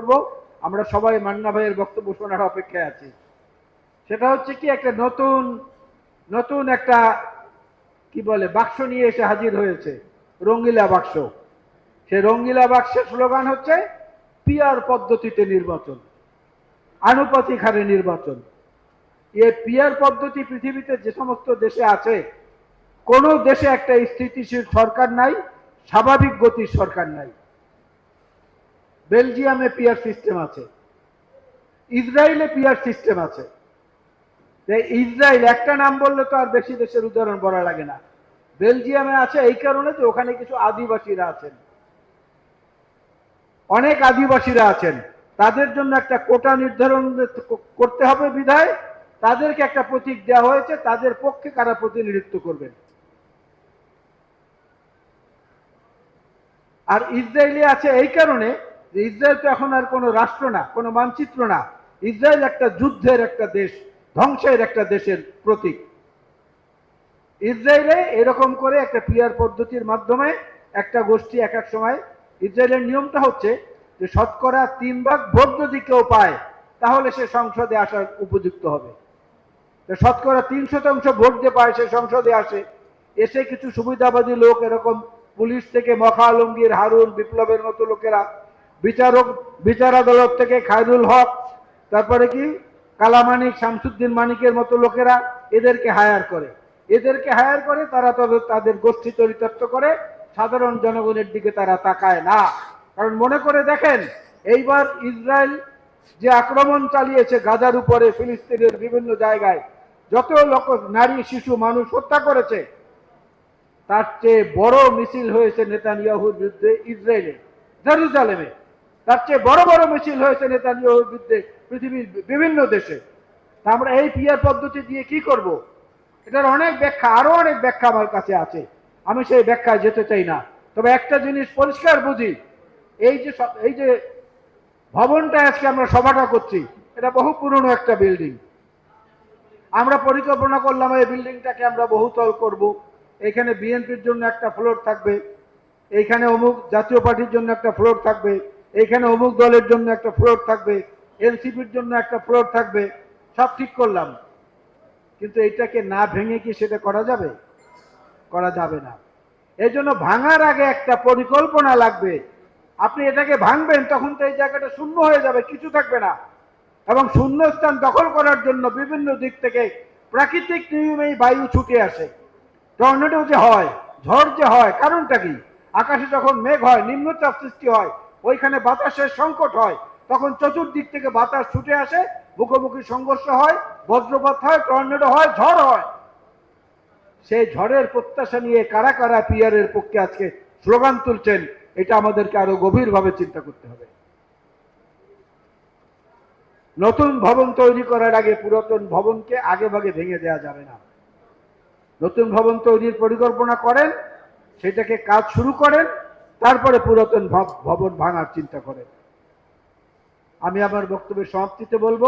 করব, আমরা সবাই মান্না ভাইয়ের বক্তব্য শোনার অপেক্ষায় আছি। সেটা হচ্ছে কি, একটা নতুন নতুন একটা, কি বলে, বাক্স নিয়ে এসে হাজির হয়েছে, রঙ্গিলা বাক্স। সে রঙ্গিলা বাক্সের স্লোগান হচ্ছে, পিয়ার পদ্ধতিতে নির্বাচন, আনুপাতিক হারে নির্বাচন। এ পিয়ার পদ্ধতি পৃথিবীতে যে সমস্ত দেশে আছে, কোনো দেশে একটা স্থিতিশীল সরকার নাই, স্বাভাবিক গতির সরকার নাই। বেলজিয়ামে পিয়ার সিস্টেম আছে। ইসরায়েলে পিয়ার সিস্টেম আছে। ইসরায়েল একটা নাম বললে তো আর বেশি দেশের উদাহরণ বলা লাগে না। বেলজিয়ামে আছে এই কারণে যে ওখানে কিছু আদিবাসীরা আছেন। অনেক আদিবাসীরা আছেন। তাদের জন্য একটা কোটা নির্ধারণ করতে হবে বিধায়। তাদেরকে একটা প্রতীক দেওয়া হয়েছে। তাদের পক্ষে কারা প্রতিনিধিত্ব করবেন? আর ইসরায়েলি আছে এই কারণে যে ইসরায়েল তো এখন আর কোনো রাষ্ট্র না, কোনো মানচিত্র না, ইসরায়েল একটা যুদ্ধের একটা দেশ, ধ্বংসের একটা দেশের প্রতীক। ইসরায়েলে এরকম করে একটা পিয়ার পদ্ধতির মাধ্যমে একটা গোষ্ঠী এক এক সময়, ইসরায়েলের নিয়মটা হচ্ছে যে শতকরা তিন ভাগ ভোট যদি কেউ পায়, তাহলে সে সংসদে আসার উপযুক্ত হবে। শতকরা তিন শতাংশ ভোট যে পায়, সে সংসদে আসে। এসে কিছু সুবিধাবাদী লোক, এরকম পুলিশ থেকে মখা আলমগীর, হারুন, বিপ্লবের মতো লোকেরা বিচারক, বিচার আদালত থেকে খায়রুল হক, তারপরে কি? কালামানিক শামসুদ্দিন মানিকের মতো লোকেরা এদেরকে হায়ার করে। এদেরকে হায়ার করে তারা তবে তাদের গোষ্ঠী চরিতার্থ করে, সাধারণ জনগণের দিকে তারা তাকায় না। কারণ মনে করে দেখেন, এইবার ইসরায়েল যে আক্রমণ চালিয়েছে গাজার উপরে, ফিলিস্তিনের বিভিন্ন জায়গায়, যত লোক, নারী, শিশু, মানুষ হত্যা করেছে, তার চেয়ে বড় মিছিল হয়েছে নেতানিয়াহুর বিরুদ্ধে ইসরায়েলে, জেরুজালেমে। তার চেয়ে বড় বড় মিছিল হয়েছে নেতানিয়াহুর বিরুদ্ধে পৃথিবীর বিভিন্ন দেশে। তা আমরা এই পিয়ার পদ্ধতি দিয়ে কি করব? এটার অনেক ব্যাখ্যা, আরও অনেক ব্যাখ্যা আমার কাছে আছে। আমি সেই ব্যাখ্যায় যেতে চাই না। তবে একটা জিনিস পরিষ্কার বুঝি, এই যে এই যে ভবনটা আজকে আমরা সভাটা করছি, এটা বহু পুরনো একটা বিল্ডিং আমরা পরিকল্পনা করলাম এই বিল্ডিংটাকে আমরা বহুতল করব। এখানে বিএনপির জন্য একটা ফ্লোর থাকবে। এইখানে অমুক জাতীয় পার্টির জন্য একটা ফ্লোর থাকবে। এইখানে অমুক দলের জন্য একটা ফ্লোর থাকবে, এনসিপির জন্য একটা ফ্লোর থাকবে, সব ঠিক করলাম। কিন্তু এটাকে না ভেঙে কি সেটা করা যাবে? করা যাবে না। এই জন্য ভাঙার আগে একটা পরিকল্পনা লাগবে। আপনি এটাকে ভাঙবেন, তখন তো এই জায়গাটা শূন্য হয়ে যাবে, কিছু থাকবে না। এবং শূন্যস্থান দখল করার জন্য বিভিন্ন দিক থেকে প্রাকৃতিক নিয়মেই বায়ু ছুটে আসে। টর্নেডো যে হয়, ঝড় যে হয়, কারণটা কি? আকাশে যখন মেঘ হয়, নিম্নচাপ সৃষ্টি হয় ওইখানে বাতাসের সংকট হয়, তখন চতুর্দিক থেকে বাতাস ছুটে আসে, মুখোমুখি সংঘর্ষ হয়, বজ্রপাত হয়, টর্নেডো হয়, ঝড় হয়। সেই ঝড়ের প্রত্যাশা নিয়ে কারা কারা পিয়ারের পক্ষে আজকে স্লোগান তুলছেন, এটা আমাদেরকে আরও গভীরভাবে চিন্তা করতে হবে। নতুন ভবন তৈরি করার আগে পুরাতন ভবনকে আগে ভাগে ভেঙে দেওয়া যাবে না। নতুন ভবন তৈরির পরিকল্পনা করেন, সেটাকে কাজ শুরু করেন তারপরে পুরাতন ভব- ভবন ভাঙার চিন্তা করেন আমি আমার বক্তব্যের সমাপ্তিতে বলব